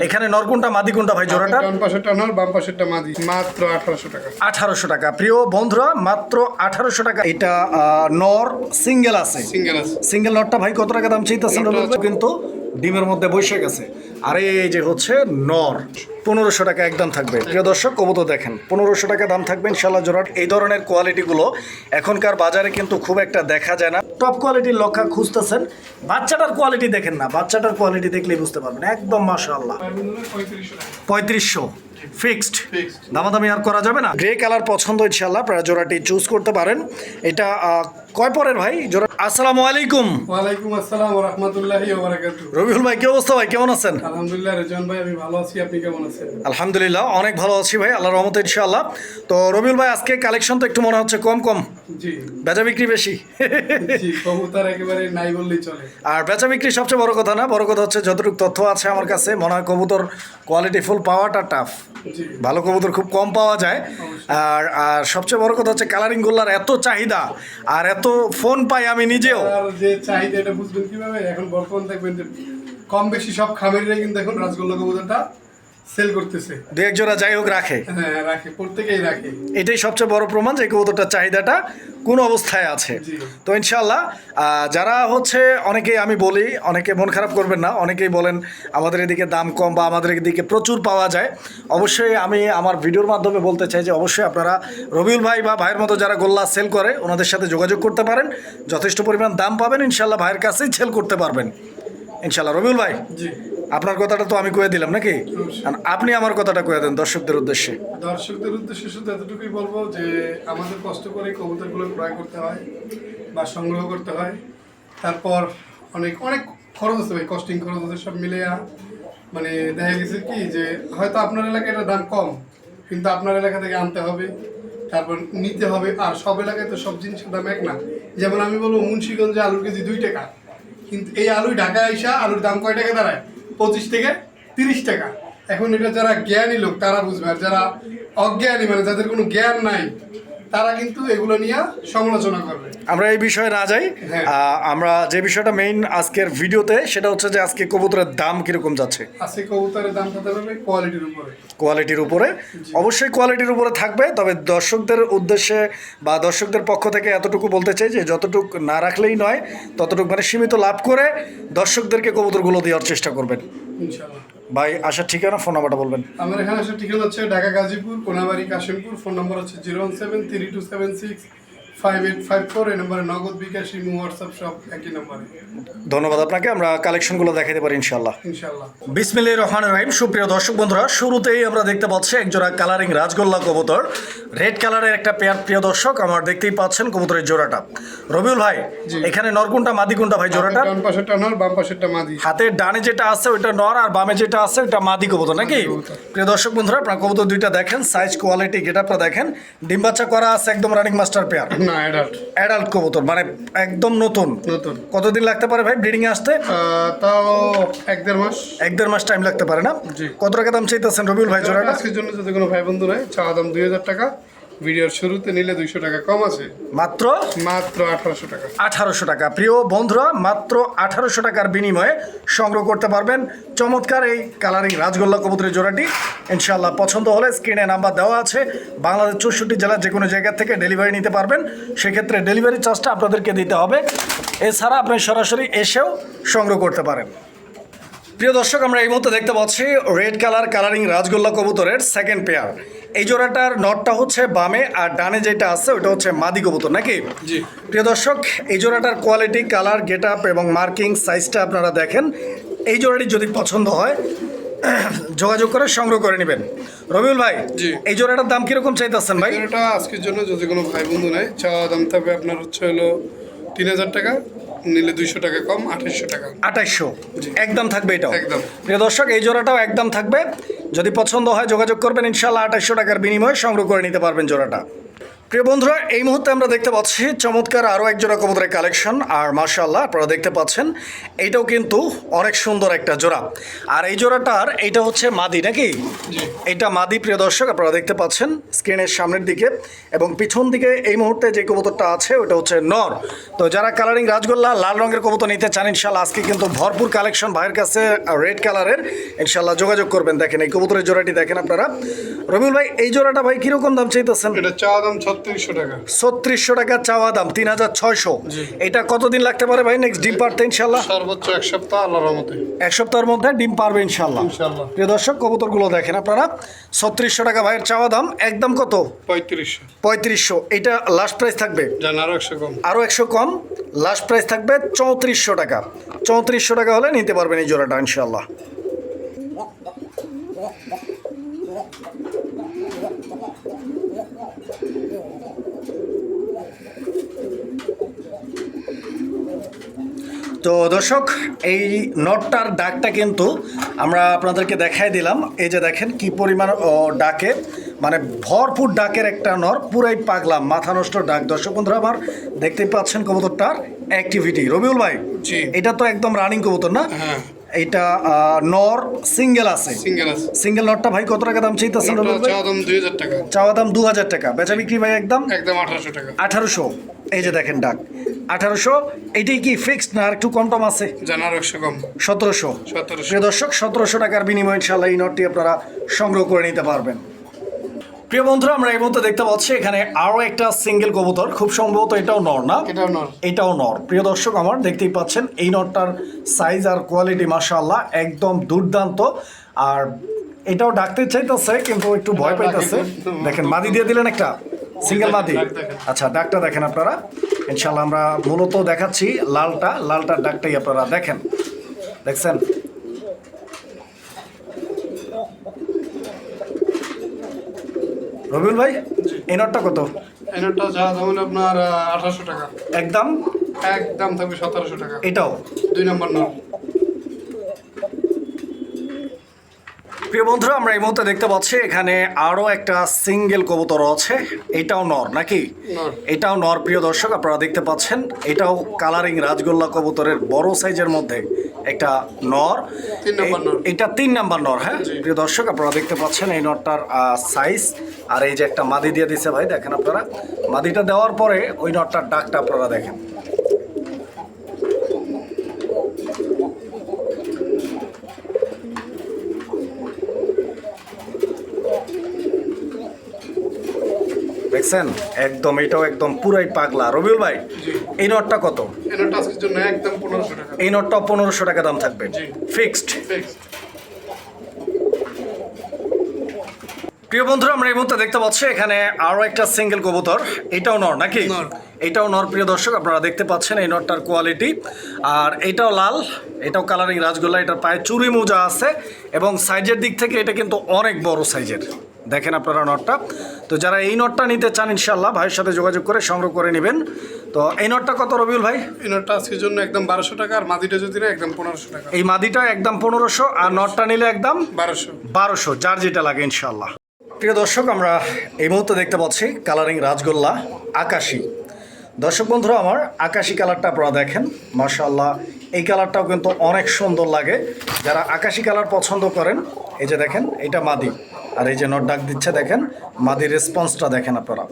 এখানে নরকুন্টা মাদি কোনটা ভাই জোড়াটা? ডান পাশেরটা নর বাম পাশেরটা মাদি। মাত্র আঠারোশো টাকা। আঠারোশো টাকা। প্রিয় বন্ধুরা মাত্র আঠারোশো টাকা। এটা আহ, নর সিঙ্গেল আছে। সিঙ্গেল আছে। সিঙ্গেল নরটা ভাই কত টাকা দাম চাইতেছেন? কিন্তু? ডিমের মধ্যে বসে গেছে। আর এই যে হচ্ছে নর পনেরোশো টাকা একদম থাকবে। প্রিয় দর্শক কবুতর দেখেন পনেরোশো টাকা দাম থাকবে ইনশাল্লাহ জোড়াট এই ধরনের কোয়ালিটিগুলো এখনকার বাজারে কিন্তু খুব একটা দেখা যায় না। টপ কোয়ালিটির লক্ষা খুঁজতেছেন। বাচ্চাটার কোয়ালিটি দেখেন না বাচ্চাটার কোয়ালিটি দেখলেই বুঝতে পারবেন। একদম মাশাআল্লাহ। পঁয়ত্রিশশো। পঁয়ত্রিশশো ফিক্সড দামাদামি আর করা যাবে না। গ্রে কালার পছন্দ ইনশাল্লাহ আপনারা জোড়াটি চুজ করতে পারেন। এটা কয় পরের ভাই? আসসালামু আলাইকুম। ওয়ালাইকুম আসসালাম রহমতুল্লাহি রবিউল ভাই কি অবস্থা ভাই? কেমন আছেন? আলহামদুলিল্লাহ রেজন ভাই আমি ভালো আছি। আপনি কেমন আছেন? আলহামদুলিল্লাহ অনেক ভালো আছি ভাই। আল্লাহর রহমতে ইনশাআল্লাহ। তো রবিউল ভাই আজকে কালেকশন তো একটু মনে হচ্ছে কম কম। জি। বেচা বিক্রি বেশি। জি কবুতর একেবারে নাই বললেই চলে। আর বেচা বিক্রি সবচেয়ে বড় কথা না বড় কথা হচ্ছে যতটুকু তথ্য আছে আমার কাছে মনে হয় কবুতর কোয়ালিটি ফুল পাওয়াটা টাফ ভালো কবুতর খুব কম পাওয়া যায়। আর আর সবচেয়ে বড় কথা হচ্ছে কালারিং গোল্লার এত চাহিদা আর এত ফোন পাই আমি নিজেও। আর যে চাহিদা এটা বুঝবেন কীভাবে, এখন বর্তমান দেখবেন যে কম বেশি সব খামারিরাই কিন্তু এখন রাজগোল্লা কবুতরটা সেল করতেছে। দু এক জোড়া যাই হোক রাখে। হ্যাঁ রাখে প্রত্যেকেই রাখে। এটাই সবচেয়ে বড় প্রমাণ যে কবুতরটার চাহিদাটা কোন অবস্থায় আছে। তো ইনশাল্লাহ যারা হচ্ছে অনেকেই আমি বলি অনেকে মন খারাপ করবেন না অনেকেই বলেন আমাদের এদিকে দাম কম বা আমাদের এদিকে প্রচুর পাওয়া যায়। অবশ্যই আমি আমার ভিডিওর মাধ্যমে বলতে চাই যে অবশ্যই আপনারা রবিউল ভাই বা ভাইয়ের মতো যারা গোল্লা সেল করে ওনাদের সাথে যোগাযোগ করতে পারেন। যথেষ্ট পরিমাণ দাম পাবেন ইনশাল্লাহ ভাইয়ের কাছেই সেল করতে পারবেন। ইনশাল্লাহ রবিউল ভাই। জি। আপনার কথাটা তো আমি কয়ে দিলাম নাকি? আপনি আমার কথাটা কয়ে দেন দর্শকদের উদ্দেশ্যে। দর্শকদের উদ্দেশ্যে শুধু এতটুকুই বলব যে আমাদের কষ্ট করে কবুতরগুলো ক্রয় করতে হয় বা সংগ্রহ করতে হয়। তারপর অনেক অনেক খরচ আছে ভাই কস্টিং খরচ আছে সব মিলে মানে দেখা গেছে কি যে হয়তো আপনার এলাকায় এটার দাম কম কিন্তু আপনার এলাকা থেকে আনতে হবে তারপর নিতে হবে আর সব এলাকায় তো সব জিনিসের দাম এক না। যেমন আমি বলব মুন্সিগঞ্জে আলুর কেজি দুই টাকা কিন্তু এই আলুই ঢাকায় আইসা আলুর দাম কয় টাকা দাঁড়ায়? পঁচিশ থেকে তিরিশ টাকা। এখন এটা যারা জ্ঞানী লোক, তারা বুঝবে। আর যারা অজ্ঞানী মানে যাদের কোনো জ্ঞান নাই তারা কিন্তু এগুলো নিয়ে সমালোচনা করবে। আমরা এই বিষয়ে না যাই হ্যাঁ। আমরা যে বিষয়টা মেইন আজকের ভিডিওতে সেটা হচ্ছে যে আজকে কবুতরের দাম কীরকম যাচ্ছে। আজকে কবুতরের দাম কত হবে? কোয়ালিটির উপরে। কোয়ালিটির উপরে। অবশ্যই কোয়ালিটির উপরে থাকবে তবে দর্শকদের উদ্দেশ্যে বা দর্শকদের পক্ষ থেকে এতটুকু বলতে চাই যে যতটুকু না রাখলেই নয় ততটুকু মানে সীমিত লাভ করে দর্শকদেরকে কবুতরগুলো দেওয়ার চেষ্টা করবেন। ইনশাল্লাহ ভাই, আসার ঠিকানা, ফোন নাম্বারটা বলবেন। আমার এখানে আসার ঠিকানা হচ্ছে ঢাকা গাজীপুর, কোনাবাড়ি, কাশিমপুর, ফোন নম্বর হচ্ছে zero one seven three two seven six five eight five four এই নম্বরে নগদ বিকাশ ইমো হোয়াটসঅ্যাপ সব একই নম্বরে ধন্যবাদ আপনাকে আমরা কালেকশনগুলো দেখাতে পারি ইনশাল্লাহ ইনশাল্লাহ বিসমিল্লাহির রহমানির রহিম। সুপ্রিয় দর্শক বন্ধুরা শুরুতেই আমরা দেখতে পাচ্ছি একজোড়া কালারিং রাজগোল্লা কবুতর। রেড কালারের একটা পেয়ার প্রিয় দর্শক আমার দেখতেই পাচ্ছেন কবুতরের জোড়াটা। রবিউল ভাই এখানে নরকুনটা মাদিকুনটা ভাই জোড়াটা? ডান পাশেরটা নর বাম পাশেরটা মাদি। হাতের ডানে যেটা আছে ওইটা নর আর বামে যেটা আছে ওটা মাদি কবুতর নাকি? প্রিয় দর্শক বন্ধুরা আপনার কবুতর দুইটা দেখেন সাইজ কোয়ালিটি গেটআপটা দেখেন ডিম বাচ্চা করা আছে একদম রানিং মাস্টার পেয়ার না অ্যাডাল্ট অ্যাডাল্ট কবুতর মানে একদম নতুন। নতুন। কতদিন লাগতে পারে ভাই ব্রিডিং আসতে? তাও এক দেড় মাস। এক দেড় মাস টাইম লাগতে পারে না? কত টাকা দাম চাইতেছেন রবিউল ভাই জোড়াটা? আজকের জন্য যদি কোনো ভাই বন্ধু নেয় চাওয়া দাম দুই হাজার টাকা। ভিডিওর শুরুতে নিলে দুইশো টাকা কম আছে? মাত্র? মাত্র আঠারোশো টাকা। আঠারোশো টাকা। প্রিয় বন্ধুরা মাত্র আঠারোশো টাকার বিনিময়ে সংগ্রহ করতে পারবেন চমৎকার এই কালারিং রাজগোল্লা কবুতরের জোড়াটি। ইনশাল্লাহ পছন্দ হলে স্ক্রিনে নাম্বার দেওয়া আছে। বাংলাদেশ চৌষট্টি জেলার যে কোনো জায়গা থেকে ডেলিভারি নিতে পারবেন। সেক্ষেত্রে ডেলিভারি চার্জটা আপনাদেরকে দিতে হবে। এছাড়া আপনি সরাসরি এসেও সংগ্রহ করতে পারেন। প্রিয় দর্শক আমরা এই মুহূর্তে দেখতে পাচ্ছি রেড কালার কালারিং রাজগোল্লা কবুতরের সেকেন্ড পেয়ার এই জোড়াটার নটটা হচ্ছে বামে আর ডানে যেটা আছে ওটা হচ্ছে মাদি কবুতর নাকি? জি। প্রিয় দর্শক এই জোড়াটার কোয়ালিটি কালার গেট আপ এবং মার্কিং সাইজটা আপনারা দেখেন। এই জোড়াটি যদি পছন্দ হয় যোগাযোগ করে সংগ্রহ করে নেবেন। রবিউল ভাই জি। এই জোড়াটার দাম কীরকম চাইতেছেন ভাই? এটা আজকের জন্য যদি কোনো ভাই বন্ধু নাই চাওয়া দাম থাকবে আপনার হচ্ছে হলো তিন হাজার টাকা। নিলে দুইশো টাকা কম আঠাশশো টাকা আঠাশশো একদম থাকবে এটাও? একদম। প্রিয় দর্শক এই জোড়াটাও একদম থাকবে। যদি পছন্দ হয় যোগাযোগ করবেন ইনশাল্লাহ আঠাশশো টাকার বিনিময়ে সংগ্রহ করে নিতে পারবেন জোড়াটা। প্রিয় বন্ধুরা, এই মুহূর্তে আমরা দেখতে পাচ্ছি চমৎকার আরও এক জোড়া কবুতরের কালেকশন। আর মাশাআল্লাহ, আপনারা দেখতে পাচ্ছেন, এইটাও কিন্তু অনেক সুন্দর একটা জোড়া। আর এই জোড়াটার, এইটা হচ্ছে মাদি, নাকি? এটা মাদি, প্রিয় দর্শক, আপনারা দেখতে পাচ্ছেন, স্ক্রিনের সামনের দিকে। এবং পিছন দিকে এই মুহূর্তে যে কবুতরটা আছে, ওটা হচ্ছে নর। তো যারা কালারিং রাজগোল্লা, লাল রঙের কবুতর নিতে চান ইনশাল্লাহ আজকে কিন্তু ভরপুর কালেকশন ভাইয়ের কাছে রেড কালারের ইনশাল্লাহ যোগাযোগ করবেন। দেখেন, এই কবুতরের জোড়াটি দেখেন আপনারা। রবিউল ভাই, এই জোড়াটা ভাই কীরকম দাম চাইতেছেন? এটা চা দাম ছত্রিশশো টাকা। ছত্রিশশো টাকা চাওয়া দাম তিন হাজার ছয়শো। এটা কতদিন লাগতে পারে ভাই? নেক্সট ডিম পারতে ইনশাল্লাহ? সর্বোচ্চ এক সপ্তাহ আল্লাহর রহমতে। এক সপ্তাহের মধ্যে ডিম পারবে ইনশাল্লাহ। ইনশাল্লাহ। প্রিয় দর্শক কবুতরগুলো দেখেন আপনারা। ছত্রিশশো টাকা ভাইয়ের চাওয়া দাম একদম কত? পঁয়ত্রিশশো। পঁয়ত্রিশশো। এটা লাস্ট প্রাইস থাকবে? জান আরও একশো কম। আরও একশো কম। লাস্ট প্রাইস থাকবে চৌত্রিশশো টাকা। চৌত্রিশশো টাকা হলে নিতে পারবেন এই জোড়াটা ইনশাল্লাহ। তো দর্শক এই নটটার ডাকটা কিন্তু আমরা আপনাদেরকে দেখাই দিলাম। এই যে দেখেন কি পরিমাণ ডাকে। মানে ভরপুর ডাকের একটা নর পুরাই পাগলাম মাথা নষ্ট ডাক। দর্শক বন্ধুরা আমার দেখতেই পাচ্ছেন কবুতরটার অ্যাক্টিভিটি রবিউল ভাই জি। এটা তো একদম রানিং কবুতর না? হ্যাঁ। এটা নর সিঙ্গেল আছে। সিঙ্গেল আছে। সিঙ্গেল নটটা ভাই কত টাকা দাম চাইতেছেন চাওয়া দাম দুই হাজার টাকা। চাওয়া দাম দু হাজার টাকা। বেচা বিক্রি ভাই একদম? একদম আঠারোশো টাকা। আঠারোশো। এই যে দেখেন ডাক। আঠারোশো এইটাই কি ফিক্সড না আর একটু কম টম আছে? জান একশো কম। সতেরোশো। সতেরোশো। প্রিয় দর্শক সতেরোশো টাকার বিনিময়ে ইনশাল্লাহ এই নোটটি আপনারা সংগ্রহ করে নিতে পারবেন। প্রিয় বন্ধুরা আমরা এই মুহূর্তে দেখতে পাচ্ছি এখানে আরও একটা সিঙ্গেল কবুতর। খুব সম্ভবত এটাও নর না? এটাও নর। এটাও নর। প্রিয় দর্শক আমার দেখতেই পাচ্ছেন এই নরটার সাইজ আর কোয়ালিটি মাশাআল্লাহ একদম দুর্দান্ত। আর এটাও ডাকতে চাইতেছে কিন্তু একটু ভয় পাইতেছে। দেখেন মাদি দিয়ে দিলেন একটা সিঙ্গেল মাদি। আচ্ছা ডাকটা দেখেন আপনারা। ইনশাল্লাহ আমরা মূলত দেখাচ্ছি লালটা। লালটার ডাকটাই আপনারা দেখেন। দেখছেন? রবিউল ভাই এই নটটা কত? এই নটটা যা ধরুন আপনার আঠারোশো টাকা। একদম? একদম থাকবে সতেরোশো টাকা। এটাও? দুই নম্বর নর প্রিয় বন্ধুরা আমরা এই মুহূর্তে দেখতে পাচ্ছি এখানে আরও একটা সিঙ্গেল কবুতর আছে। এটাও নর নাকি? এটাও নর প্রিয় দর্শক আপনারা দেখতে পাচ্ছেন। এটাও কালারিং রাজগোল্লা কবুতরের বড় সাইজের মধ্যে একটা নর। এটা তিন নাম্বার নর হ্যাঁ? প্রিয় দর্শক আপনারা দেখতে পাচ্ছেন এই নরটার সাইজ আর এই যে একটা মাদি দিয়ে দিছে ভাই দেখেন আপনারা। মাদিটা দেওয়ার পরে ওই নরটার ডাকটা আপনারা দেখেন। দেখছেন? একদম এটাও একদম পুরাই পাগলা। রবিউল ভাই এই নটটা কত? এই নটটা পনেরোশো টাকা। দাম থাকবে। ফিক্সড। প্রিয় বন্ধুরা আমরা এই মুহূর্তে দেখতে পাচ্ছি এখানে আরও একটা সিঙ্গেল কবুতর। এটাও নর নাকি? এটাও নর প্রিয় দর্শক আপনারা দেখতে পাচ্ছেন এই নটটার কোয়ালিটি। আর এটাও লাল এটাও কালারিং রাজগোল্লা এটার পায়ে চুরি মোজা আছে এবং সাইজের দিক থেকে এটা কিন্তু অনেক বড় সাইজের। দেখেন আপনারা নটটা। তো যারা এই নটটা নিতে চান ইনশাল্লাহ ভাইয়ের সাথে যোগাযোগ করে সংগ্রহ করে নেবেন। তো এই নটটা কত রবিউল ভাই? এই নটটা আজকের জন্য একদম বারোশো টাকা আর মাদিটা যদি না একদম পনেরোশো টাকা। এই মাদিটা একদম পনেরোশো আর নটটা নিলে একদম বারোশো। বারোশো যার যেটা লাগে ইনশাল্লাহ প্রিয় দর্শক আমরা এই মুহূর্তে দেখতে পাচ্ছি কালারিং রাজগোল্লা আকাশি। দর্শক বন্ধুরা আমার আকাশি কালারটা আপনারা দেখেন। মাশাল্লাহ এই কালারটাও কিন্তু অনেক সুন্দর লাগে। যারা আকাশি কালার পছন্দ করেন এই যে দেখেন এটা মাদি। আর এই যে নট ডাক দিচ্ছে দেখেন মাদির রেসপন্সটা দেখেন আপনারা।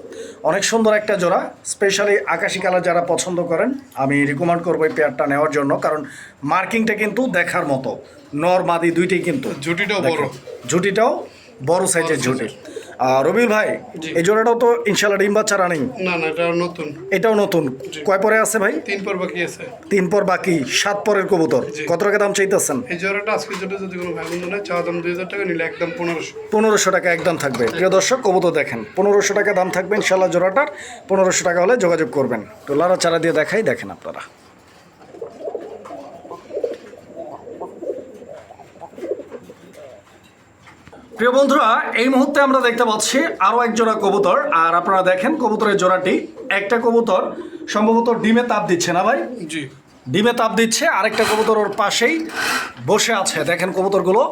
অনেক সুন্দর একটা জোড়া স্পেশালি আকাশি কালার যারা পছন্দ করেন আমি রিকমেন্ড করব এই পেয়ারটা নেওয়ার জন্য কারণ মার্কিংটা কিন্তু দেখার মতো। নর মাদি দুইটাই কিন্তু। ঝুটিটাও বড়। ঝুটিটাও বড় সাইজের ঝুটি আর রবিউল ভাই এই জোড়াটাও তো ইনশাল্লাহ ডিম বাচ্চা রানিং না না এটা নতুন। এটাও নতুন। কয় পরে আছে ভাই? তিন পর বাকি আছে। তিন পর বাকি সাত পরের কবুতর। কত টাকা দাম চাইতেছেন? এই জোড়াটা আজকের জন্য যদি কোনো ভ্যালু না হয় চা দাম দুই হাজার টাকা নিলে একদম পনেরোশো। পনেরোশো টাকা একদম থাকবে। প্রিয় দর্শক কবুতর দেখেন। পনেরোশো টাকা দাম থাকবে ইনশাল্লাহ জোড়াটার। পনেরোশো টাকা হলে যোগাযোগ করবেন। তো লারা চারা দিয়ে দেখাই দেখেন আপনারা। প্রিয় বন্ধুরা এই মুহূর্তে আমরা দেখতে পাচ্ছি আরও এক জোড়া কবুতর। আর আপনারা দেখেন কবুতরের জোড়াটি একটা কবুতর সম্ভবত ডিমে তাপ দিচ্ছে না ভাই? জি। ডিমে তাপ দিচ্ছে আরেকটা কবুতর ওর পাশেই বসে আছে। দেখেন কবুতরগুলো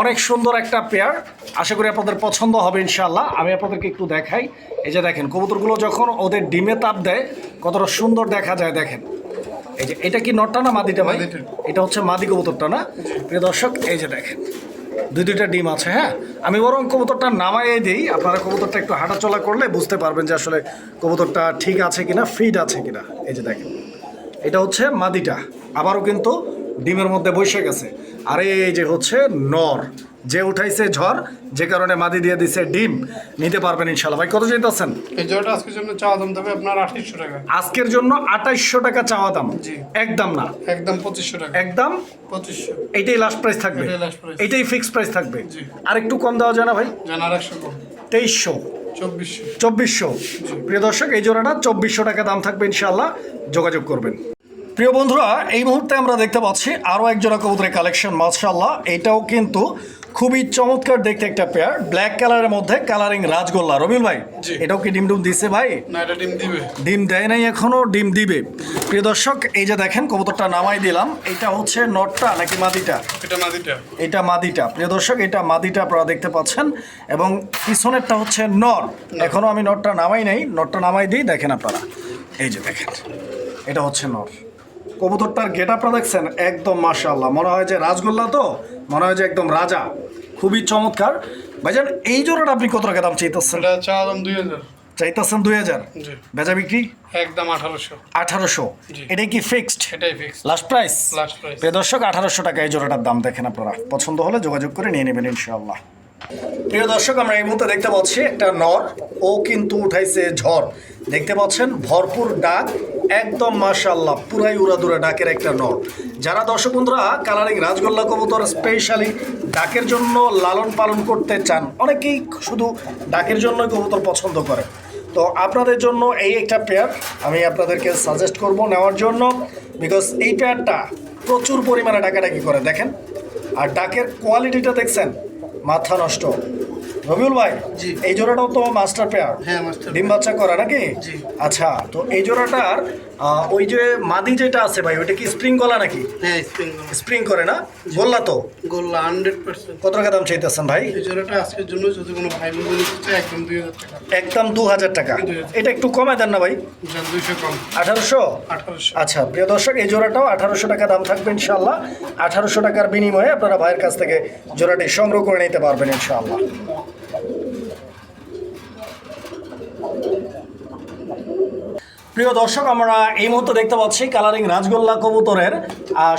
অনেক সুন্দর একটা পেয়ার আশা করি আপনাদের পছন্দ হবে ইনশাল্লাহ আমি আপনাদেরকে একটু দেখাই। এই যে দেখেন কবুতরগুলো যখন ওদের ডিমে তাপ দেয় কতটা সুন্দর দেখা যায় দেখেন। এই যে এটা কি নটটা না মাদিটা ভাই? মাদিটা। এটা হচ্ছে মাদি কবুতরটা না? প্রিয় দর্শক এই যে দেখেন। দুই দুইটা ডিম আছে হ্যাঁ? আমি বরং কবুতরটা নামাইয়ে দিই। আপনারা কবুতরটা একটু হাঁটাচলা করলে বুঝতে পারবেন যে আসলে কবুতরটা ঠিক আছে কিনা ফিট আছে কিনা। এই যে দেখেন, এটা হচ্ছে মাদিটা। আবারও কিন্তু ডিমের মধ্যে বসে গেছে। আর এই যে হচ্ছে নর যে উঠাইছে ঝড় যে কারণে মাদি দিয়ে দিছে ডিম নিতে পারবেন ইনশাল্লাহ ভাই কত চাইতেছেন এই জোড়াটা আজকের জন্য চাওয়া দাম দেবে আপনার আঠাইশশো টাকা। আজকের জন্য আঠাইশশো টাকা চাওয়া দাম। একদম না। একদম পঁচিশশো টাকা। একদম? পঁচিশশো। এইটাই লাস্ট প্রাইস থাকবে। এটাই এইটাই ফিক্সড প্রাইস থাকবে। আর একটু কম দেওয়া যায় না ভাই? জানার একশো তেইশশো। চব্বিশশো। চব্বিশশো। প্রিয় দর্শক এই জোড়াটা চব্বিশশো টাকা দাম থাকবে ইনশাল্লাহ যোগাযোগ করবেন। প্রিয় বন্ধুরা এই মুহূর্তে আমরা দেখতে পাচ্ছি আরও এক জোড়া কবুতরের কালেকশন মাশাল্লাহ এটাও কিন্তু খুবই চমৎকার দেখতে একটা পেয়ার ব্ল্যাক কালারের মধ্যে কালারিং রাজগোল্লা। রবিউল ভাই এটাও কি ডিম ডুম দিছে ভাই? না এটা ডিম দিবে। ডিম দেয় নাই এখনও ডিম দিবে। প্রিয় দর্শক এই যে দেখেন কবুতরটা নামাই দিলাম। এটা হচ্ছে নটটা নাকি মাদিটা? এটা মাদিটা। এটা মাদিটা। প্রিয় দর্শক এটা মাদিটা আপনারা দেখতে পাচ্ছেন। এবং পিছনেরটা হচ্ছে নর। এখনও আমি নটটা নামাই নাই। নটটা নামাই দিই দেখেন আপনারা। এই যে দেখেন এটা হচ্ছে নর। কবুতরটার গেট আপনারা দেখছেন? একদম মাশাআল্লাহ। মনে হয় যে রাজগোল্লা তো? মনে হয় যে একদম রাজা। খুবই চমৎকার। ভাইজান এই জোড়াটা আপনি কত টাকা দাম চাইতেছেন? এটা দুই হাজার। চাইতেছেন দুই হাজার? বেচা বিক্রি? একদম আঠারোশো। আঠারোশো। জি। এটাই কি ফিক্সড এটাই fix last price last price দর্শক আঠারোশো টাকা এই জোড়াটার দাম দেখেন আপনারা। পছন্দ হলে যোগাযোগ করে নিয়ে নেবেন ইনশাআল্লাহ। প্রিয় দর্শক, আমরা এই মুহূর্তে দেখতে পাচ্ছি একটা নর। ও কিন্তু উঠাইছে ঝড়। দেখতে পাচ্ছেন, ভরপুর ডাক। একদম মাশাল্লাহ পুরাই উড়াদুরা ডাকের একটা নর। যারা দর্শক বন্ধুরা, কালারিং রাজগোল্লা কবুতর স্পেশালি ডাকের জন্য লালন পালন করতে চান, অনেকেই শুধু ডাকের জন্য কবুতর পছন্দ করে। তো আপনাদের জন্য এই একটা পেয়ার আমি আপনাদেরকে সাজেস্ট করব নেওয়ার জন্য। বিকজ এই পেয়ারটা প্রচুর পরিমাণে ডাকাডাকি করে, দেখেন। আর ডাকের কোয়ালিটিটা দেখছেন মাথা নষ্ট। রবিউল ভাই এই জোড়াটাও তো মাস্টার পেয়ার হ্যাঁ ডিম বাচ্চা করে নাকি? আচ্ছা তো এই জোড়াটার ওই যে মাদি যেটা আছে ভাই ওইটা কি স্প্রিং গলা নাকি? হ্যাঁ স্প্রিং স্প্রিং করে না? গোল্লা তো? গোল্লা হান্ড্রেড পার্সেন্ট কত টাকা দাম চাইতেছেন ভাই? এই জোড়াটা আজকের জন্য যদি কোনো ভাই একদম দুই হাজার টাকা। একদম দু হাজার টাকা। এটা একটু কমায় দেন না ভাই? দুইশো কম। আঠারোশো? আচ্ছা প্রিয় দর্শক এই জোড়াটাও আঠারোশো টাকা দাম থাকবে ইনশাল্লাহ আঠারোশো টাকার বিনিময়ে আপনারা ভাইয়ের কাছ থেকে জোড়াটি সংগ্রহ করে নিতে পারবেন ইনশাল্লাহ প্রিয় দর্শক আমরা এই মুহূর্তে দেখতে পাচ্ছি কালারিং রাজগোল্লা কবুতরের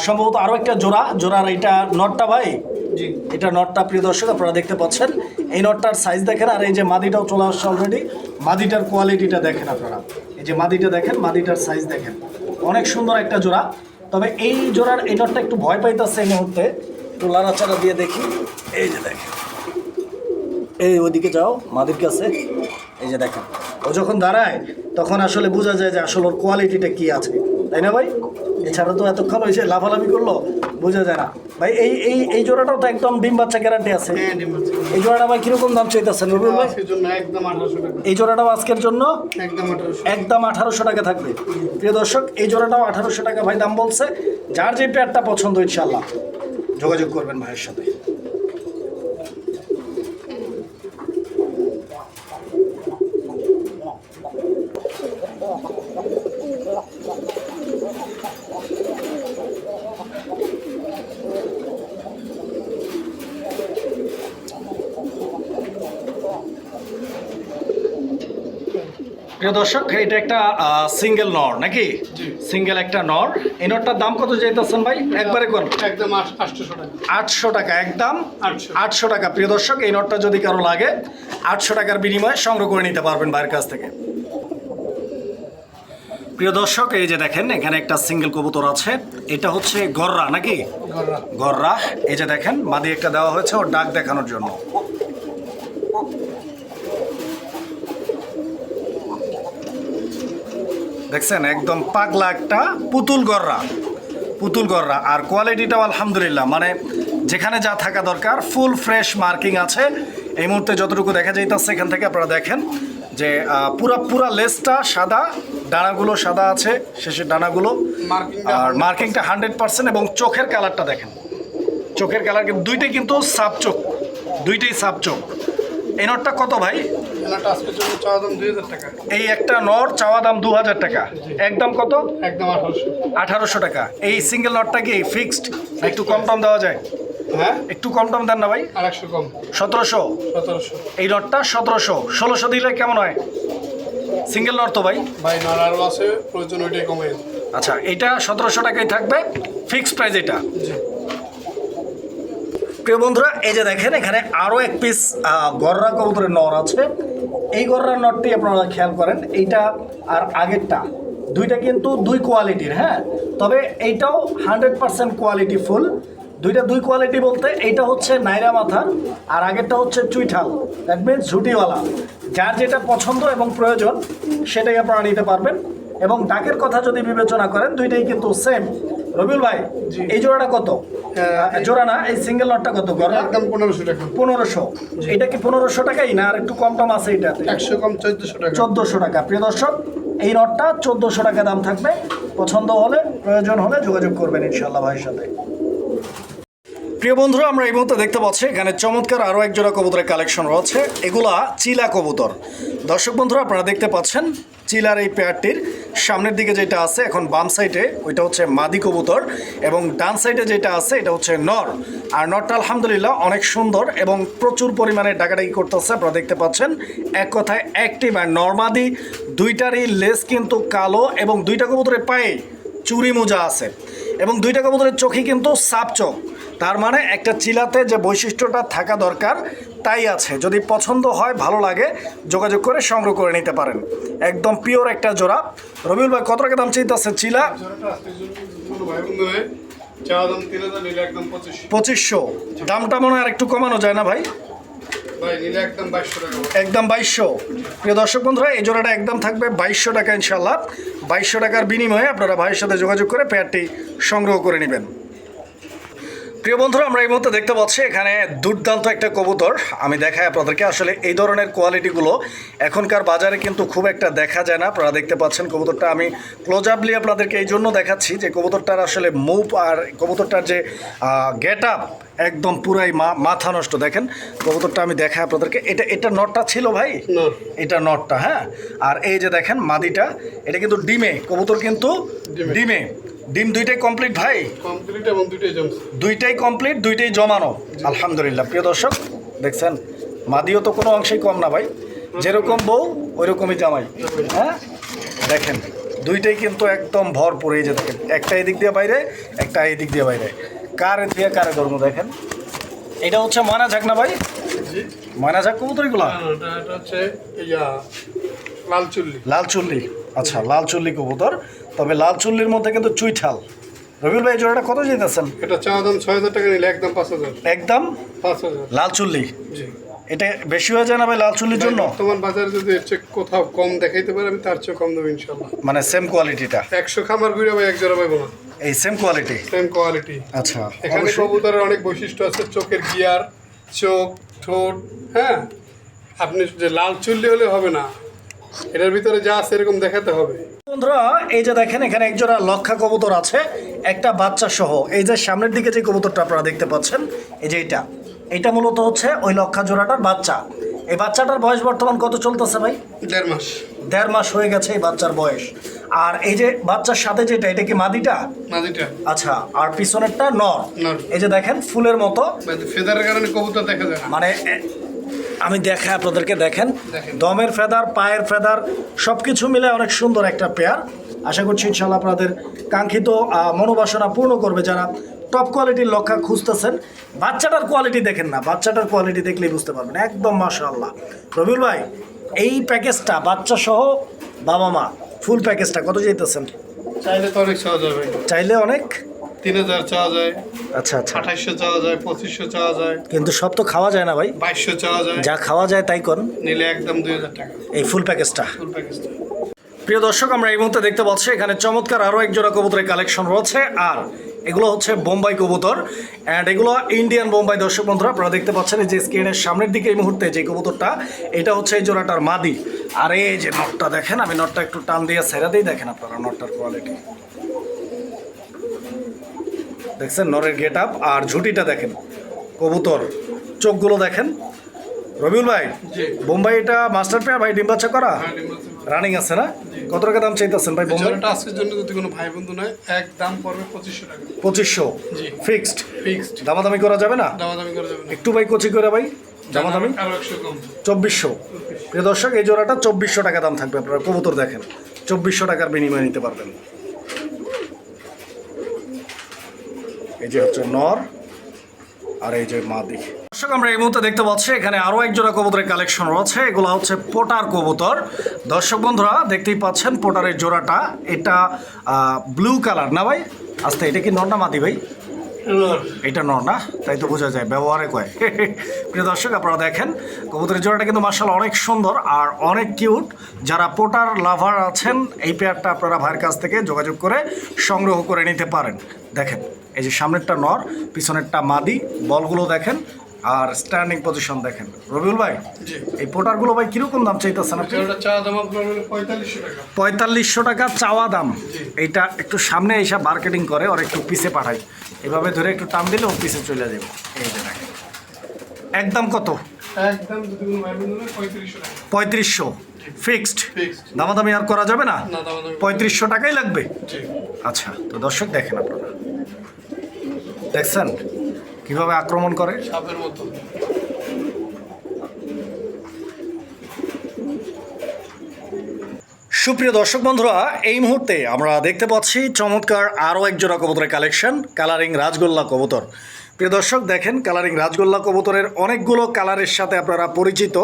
সম্ভবত আরও একটা জোড়া। জোড়ার এটা নটটা ভাই? জি। এটা নটটা প্রিয় দর্শক আপনারা দেখতে পাচ্ছেন। এই নটটার সাইজ দেখেন আর এই যে মাদিটাও চলে আসছে অলরেডি মাদিটার কোয়ালিটিটা দেখেন আপনারা। এই যে মাদিটা দেখেন মাদিটার সাইজ দেখেন। অনেক সুন্দর একটা জোড়া। তবে এই জোড়ার এই নটটা একটু ভয় পাইতেছে এই মুহূর্তে। একটু লাড়াচাড়া দিয়ে দেখি। এই যে দেখেন। এই ওইদিকে যাও মাদির কাছে। এই যে দেখেন। ও যখন দাঁড়ায় তখন আসলে বোঝা যায় যে আসলে ওর কোয়ালিটিটা কি আছে। তাই না ভাই? এছাড়া তো এতক্ষণ হয়েছে লাফালাফি করল বোঝা যায় না। ভাই এই এই এই জোড়াটাও তো একদম ডিম বাচ্চা গ্যারান্টি আছে। হ্যাঁ এই জোড়াটা ভাই কীরকম দাম চাইতেছেন রবিউল ভাই? টাকা। এই জোড়াটাও আজকের জন্য একদম আঠারোশো টাকা। থাকবে। প্রিয় দর্শক এই জোড়াটাও আঠারোশো টাকা ভাই দাম বলছে। যার যে পেয়ারটা পছন্দ ইনশাল্লাহ যোগাযোগ করবেন ভাইয়ের সাথে। প্রিয় দর্শক এটা একটা সিঙ্গেল নর নাকি? সিঙ্গেল একটা নর। এই নরটার দাম কত চাইতেছেন ভাই? একবারে কোন একদম আট- টাকা। আটশো টাকা একদম আটশো। আটশো টাকা। প্রিয় দর্শক এই নটটা যদি কারও লাগে আটশো টাকার বিনিময়ে সংগ্রহ করে নিতে পারবেন বাইরের কাছ থেকে। প্রিয় দর্শক এই যে দেখেন এখানে একটা সিঙ্গেল কবুতর আছে। এটা হচ্ছে গররা নাকি? গররা। গররা। এই যে দেখেন মাদি একটা দেওয়া হয়েছে ওর ডাক দেখানোর জন্য। দেখছেন একদম পাগলা একটা পুতুল গররা। পুতুল গররা। আর কোয়ালিটিটাও আলহামদুলিল্লাহ। মানে যেখানে যা থাকা দরকার ফুল ফ্রেশ মার্কিং আছে। এই মুহূর্তে যতটুকু দেখা যাইতেছে এখান থেকে আপনারা দেখেন যে পুরা পুরা লেসটা সাদা ডানাগুলো সাদা আছে শেষের ডানাগুলো। আর মার্কিংটা হান্ড্রেড পার্সেন্ট এবং চোখের কালারটা দেখেন। চোখের কালার কিন্তু দুইটাই কিন্তু সাপ চোখ। দুইটাই সাপ চোখ। এই নটটা কত ভাই? এই একটা নর চাওয়া দাম দু হাজার টাকা। একদম কত? একদম আঠারোশো। টাকা। এই সিঙ্গেল নটটা কি ফিক্সড একটু কম দাম দেওয়া যায়? হ্যাঁ? একটু কম দাম দেন না ভাই। আর একশো কম। সতেরোশো? সতেরোশো। এই নটটা সতেরোশো। ষোলোশো দিলে কেমন হয়? সিঙ্গেল নট তো ভাই। ভাই নর আরও আছে প্রয়োজন ওইটাই কমে আচ্ছা এটা সতেরোশো টাকায় থাকবে। ফিক্সড প্রাইস এটা। প্রিয় বন্ধুরা এই যে দেখেন এখানে আরও এক পিস গররা কবুতরের নর আছে। এই গররার নটটি আপনারা খেয়াল করেন, এইটা আর আগেরটা, দুইটা কিন্তু দুই কোয়ালিটির হ্যাঁ? তবে এইটাও হান্ড্রেড পারসেন্ট কোয়ালিটি ফুল। দুইটা দুই কোয়ালিটি বলতে এইটা হচ্ছে নাইরা মাথার আর আগেরটা হচ্ছে চুইঠাল। That means ঝুটিওয়ালা। যার যেটা পছন্দ এবং প্রয়োজন, সেটাই আপনারা নিতে পারবেন। এবং ডাকের কথা যদি বিবেচনা করেন দুইটাই কিন্তু সেম রবিউল ভাই। এই জোড়াটা কত? জোড়া না এই সিঙ্গেল নটটা কত? একদম পনেরোশো টাকা। পনেরোশো। এটা কি পনেরোশো টাকাই না আর একটু কম টম আছে এটা একশো কম চোদ্দশো টাকা। চোদ্দোশো টাকা। প্রিয় দর্শক এই নটটা চোদ্দোশো টাকা দাম থাকবে। পছন্দ হলে প্রয়োজন হলে যোগাযোগ করবেন ইনশাল্লাহ ভাইয়ের সাথে। প্রিয় বন্ধুরা, আমরা এই মুহূর্তে দেখতে পাচ্ছি এখানে চমৎকার আরও এক জোড়া কবুতরের কালেকশন রয়েছে। এগুলা চিলা কবুতর। দর্শক বন্ধুরা, আপনারা দেখতে পাচ্ছেন চিলার এই পেয়ারটির সামনের দিকে যেটা আছে, এখন বাম সাইডে ওইটা হচ্ছে মাদি কবুতর এবং ডান সাইডে যেটা আছে, এটা হচ্ছে নর। আর নরটা আলহামদুলিল্লাহ অনেক সুন্দর এবং প্রচুর পরিমাণে ডাকাডাকি করতেছে। আপনারা দেখতে পাচ্ছেন এক কথায় অ্যাক্টিভ আর নর্মাদি দুইটারই লেস কিন্তু কালো এবং দুইটা কবুতরের পায়ে চুরি মোজা আছে। এবং দুইটা কবুতরের চোখে কিন্তু সাপ চোখ। তার মানে একটা চিলাতে যে বৈশিষ্ট্যটা থাকা দরকার, তাই আছে। যদি পছন্দ হয়, ভালো লাগে, যোগাযোগ করে সংগ্রহ করে নিতে পারেন। একদম পিওর একটা জোড়া। রবিউল ভাই কত টাকা দাম চাইতেছে চিলা? পঁচিশশো। দামটা মনে হয় আর একটু কমানো যায় না ভাই? একদম বাইশশো। প্রিয় দর্শক বন্ধুরা, এই জোড়াটা একদম থাকবে বাইশশো টাকা ইনশাল্লাহ বাইশশো টাকার বিনিময়ে আপনারা ভাইয়ের সাথে যোগাযোগ করে পেয়ারটি সংগ্রহ করে নেবেন। প্রিয় বন্ধুরা আমরা এই মুহূর্তে দেখতে পাচ্ছি এখানে দুর্দান্ত একটা কবুতর। আমি দেখাই আপনাদেরকে আসলে এই ধরনের কোয়ালিটিগুলো এখনকার বাজারে কিন্তু খুব একটা দেখা যায় না। আপনারা দেখতে পাচ্ছেন কবুতরটা। আমি ক্লোজ আপলি আপনাদেরকে এই জন্য দেখাচ্ছি যে কবুতরটার আসলে মুভ আর কবুতরটার যে গেট আপ একদম পুরাই মাথা নষ্ট। দেখেন কবুতরটা আমি দেখাই আপনাদেরকে। এটা এটা নটটা ছিল ভাই। এটা নটটা হ্যাঁ? আর এই যে দেখেন মাদিটা এটা কিন্তু ডিমে। কবুতর কিন্তু ডিমে। ডিমে দুইটাই কমপ্লিট ভাই? কমপ্লিট এবং দুটোই জমছে দুইটাই কমপ্লিট দুইটাই জমানো। আলহামদুলিল্লাহ। প্রিয় দর্শক দেখছেন? মাদিও তো কোনো অংশেই কম না ভাই। যেরকম বউ ওইরকমই জামাই। হ্যাঁ? দেখেন দুইটাই কিন্তু একদম ভরপুর এই যে দেখেন। একটা এদিক দিয়ে বাইরে একটা এই দিক দিয়ে বাইরে। কার দিয়ে কারে ধর্ম দেখেন? এটা হচ্ছে ময়না ঝাঁক না ভাই? ময়না ঝাঁক কবুতরিগুলা? ইয়া লাল চুল্লি। লাল চুল্লি। আচ্ছা লাল চুল্লি কবুতর। তবে লাল চুল্লির মধ্যে কিন্তু চুইঠাল রবিউল ভাই জোড়াটা কত যেতেছেন এটা চাওয়া দাম ছয় হাজার টাকা নিলে একদম পাঁচ হাজার। একদম? পাঁচ হাজার। লাল চুল্লি? জি। এটা বেশি হয়ে যায় না ভাই লাল চুল্লির জন্য? বর্তমান বাজারে যদি এর চেয়ে কোথাও কম দেখাইতে পারে আমি তার চেয়ে কম দেবো ইনশাল্লাহ। মানে সেম কোয়ালিটিটা একশো খামার ঘুরে ভাই এক জোড়া পাইবো না এই সেম কোয়ালিটি সেম কোয়ালিটি আচ্ছা এখানে। কবুতরের অনেক বৈশিষ্ট্য আছে চোখের গিয়ার চোখ ঠোঁট হ্যাঁ? আপনি যে লাল চুল্লি হলে হবে না এটার ভিতরে যা আছে এরকম দেখাতে হবে। বন্ধুরা এই যে দেখেন এখানে একজোড়া লক্ষা কবুতর আছে একটা বাচ্চা সহ। এই যে সামনের দিকে যে কবুতরটা আপনারা দেখতে পাচ্ছেন এই যে এটা। এটা মূলত হচ্ছে ওই লক্ষা জোড়াটার বাচ্চা। এই বাচ্চাটার বয়স বর্তমান কত চলতেছে ভাই? দেড় মাস। দেড় মাস হয়ে গেছে এই বাচ্চার বয়স। আর এই যে বাচ্চার সাথে যেটা এটা কি মাদিটা? মাঝিটা আচ্ছা আর পিছনেরটা নর। নর। এই যে দেখেন ফুলের মতো। ফেদারের কারণে কবুতর দেখা যায় মানে আমি দেখাই আপনাদেরকে দেখেন। দমের ফেদার পায়ের ফেদার সব কিছু মিলে অনেক সুন্দর একটা পেয়ার। আশা করছি ইনশাল্লাহ আপনাদের কাঙ্ক্ষিত মনোবাসনা পূর্ণ করবে যারা টপ কোয়ালিটির লক্ষা খুঁজতেছেন। বাচ্চাটার কোয়ালিটি দেখেন না বাচ্চাটার কোয়ালিটি দেখলেই বুঝতে পারবেন। একদম মাশাআল্লাহ। রবিউল ভাই এই প্যাকেজটা বাচ্চা সহ বাবা মা ফুল প্যাকেজটা কত যেতেছেন চাইলে তো অনেক যায় ভাই চাইলে অনেক? তিন হাজার চাওয়া যায় আচ্ছা আচ্ছা। আঠাইশশো চাওয়া যায় পঁচিশশো চাওয়া যায় কিন্তু সব তো খাওয়া যায় না ভাই। বাইশশো চাওয়া যায়। যা খাওয়া যায় তাই করুন নিলে একদম দুই হাজার টাকা। এই ফুল প্যাকেজটা ফুল প্যাকেজটা প্রিয় দর্শক আমরা এই মুহূর্তে দেখতে পাচ্ছি এখানে চমৎকার আরও এক জোড়া কবুতরের কালেকশন রয়েছে। আর এগুলো হচ্ছে বোম্বাই কবুতর। অ্যান্ড এগুলো ইন্ডিয়ান বোম্বাই দর্শক বন্ধুরা আপনারা দেখতে পাচ্ছেন যে স্ক্রিনের সামনের দিকে এই মুহূর্তে যে কবুতরটা এটা হচ্ছে এই জোড়াটার মাদি। আর এই যে নটটা দেখেন আমি নটটা একটু টান দিয়ে ছেড়ে দিই দেখেন আপনারা নটটার কোয়ালিটি দেখছেন নরের গেট আপ আর ঝুটিটা দেখেন। কবুতর চোখগুলো দেখেন। রবিউল ভাই বোম্বাই এটা মাস্টার পেয়ার? ভাই ডিম বাচ্চা করা? হ্যাঁ। রানিং আছে না? কত টাকা দাম চাইতেছেন ভাই বোম্বাই? আজকের জন্য যদি কোনো ভাই বন্ধু নয় এক দাম পড়বে পঁচিশশো টাকা। পঁচিশশো? জি। ফিক্সড ফিক্সড দামাদামি করা যাবে না? দামাদামি করা যাবে না। একটু ভাই কচি করে ভাই। দামাদামি? চব্বিশশো। প্রিয় দর্শক এই জোড়াটা চব্বিশশো টাকা দাম থাকবে আপনারা। কবুতর দেখেন চব্বিশশো টাকার বিনিময়ে নিতে পারবেন। এই যে হচ্ছে নর আর এই যে মাদি। দর্শক আমরা এই মুহূর্তে দেখতে পাচ্ছি এখানে আরও এক জোড়া কবুতরের কালেকশন রয়েছে। এগুলো হচ্ছে পোটার কবুতর। দর্শক বন্ধুরা দেখতেই পাচ্ছেন পোটারের জোড়াটা। এটা ব্লু কালার না ভাই? আস্তে এটা কি নর না মাদি ভাই? এটা নর না? তাই তো বোঝা যায় ব্যবহারে কয়। প্রিয় দর্শক আপনারা দেখেন কবুতরের জোড়াটা কিন্তু মার্শাল অনেক সুন্দর আর অনেক কিউট যারা পোটার লাভার আছেন এই পেয়ারটা আপনারা ভাইয়ের কাছ থেকে যোগাযোগ করে সংগ্রহ করে নিতে পারেন। দেখেন। এই যে সামনেরটা নর পিছনেরটা মাদি বলগুলো দেখেন আর স্ট্যান্ডিং পজিশন দেখেন। রবিউল ভাই এই পোটারগুলো ভাই কীরকম দাম চাইতেছেন আপনি? পঁয়তাল্লিশশো টাকা। চাওয়া দাম। এইটা একটু সামনে এসে মার্কেটিং করে আর একটু পিছে পাঠায়। এভাবে ধরে একটু টান দিলে ও পিছে চলে যাবে। এই যে দেখেন। একদম কত? পঁয়ত্রিশশো ফিক্সড দামাদামি আর করা যাবে না। পঁয়ত্রিশশো টাকাই লাগবে? জি। আচ্ছা তো দর্শক দেখেন আপনারা। দেখছেন? কীভাবে আক্রমণ করে? সাপের মতো। সুপ্রিয় দর্শক বন্ধুরা এই মুহূর্তে আমরা দেখতে পাচ্ছি চমৎকার আরও একজোড়া কবুতরের কালেকশন কালারিং রাজগোল্লা কবুতর। প্রিয় দর্শক, দেখেন কালারিং রাজগোল্লা কবুতরের অনেকগুলো কালারের সাথে আপনারা পরিচিত।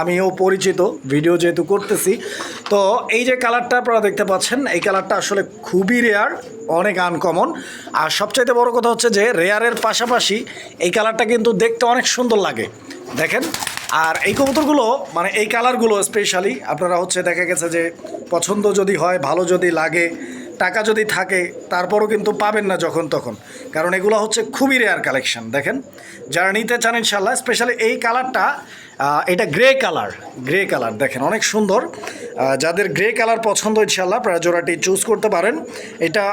আমিও পরিচিত ভিডিও যেহেতু করতেছি। তো এই যে কালারটা আপনারা দেখতে পাচ্ছেন, এই কালারটা আসলে খুবই রেয়ার অনেক আনকমন আর সবচাইতে বড় কথা হচ্ছে যে রেয়ারের পাশাপাশি এই কালারটা কিন্তু দেখতে অনেক সুন্দর লাগে। দেখেন, আর এই কবুতরগুলো মানে এই কালারগুলো স্পেশালি আপনারা হচ্ছে দেখা গেছে যে, পছন্দ যদি হয়, ভালো যদি লাগে টাকা যদি থাকে, তারপরও কিন্তু পাবেন না যখন তখন। কারণ এগুলো হচ্ছে খুবই রেয়ার কালেকশন দেখেন? যারা নিতে চান ইনশাল্লাহ স্পেশালি এই কালারটা এটা গ্রে কালার গ্রে কালার দেখেন, অনেক সুন্দর। যাদের গ্রে কালার পছন্দ ইনশাল্লাহ প্রায় জোড়াটি চুজ করতে পারেন। এটা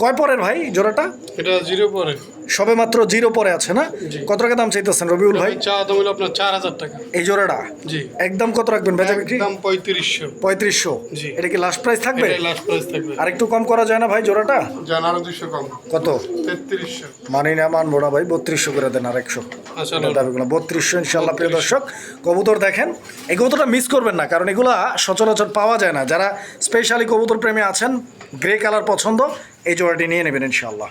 কয় পরের ভাই জোড়াটা? এটা জিরো পরে সবে মাত্র জিরো পরে আছে না? কত টাকা দাম চাইতেছেন রবিউল ভাই? চা দাম হলো আপনার চার হাজার টাকা। এই জোড়াটা? জি। একদম কত রাখবেন বেচা বিক্রি? একদম পঁয়ত্রিশশো। পঁয়ত্রিশশো। জি। এটা কি লাস্ট প্রাইস থাকবে? লাস্ট প্রাইস থাকবে। আর একটু কম করা যায় না ভাই জোড়াটা? জান আরও দুশো কম। কত? তেত্রিশশো। মানি না মানবো না ভাই বত্রিশশো করে দেন আর একশো। আচ্ছা দাবিগুলো। বত্রিশশো ইনশাল্লাহ প্রিয় দর্শক। কবুতর দেখেন। এই কবুতরটা মিস করবেন না কারণ এগুলা সচরাচর পাওয়া যায় না। যারা স্পেশালি কবুতর প্রেমী আছেন গ্রে কালার পছন্দ এই জোড়াটি নিয়ে নেবেন ইনশাল্লাহ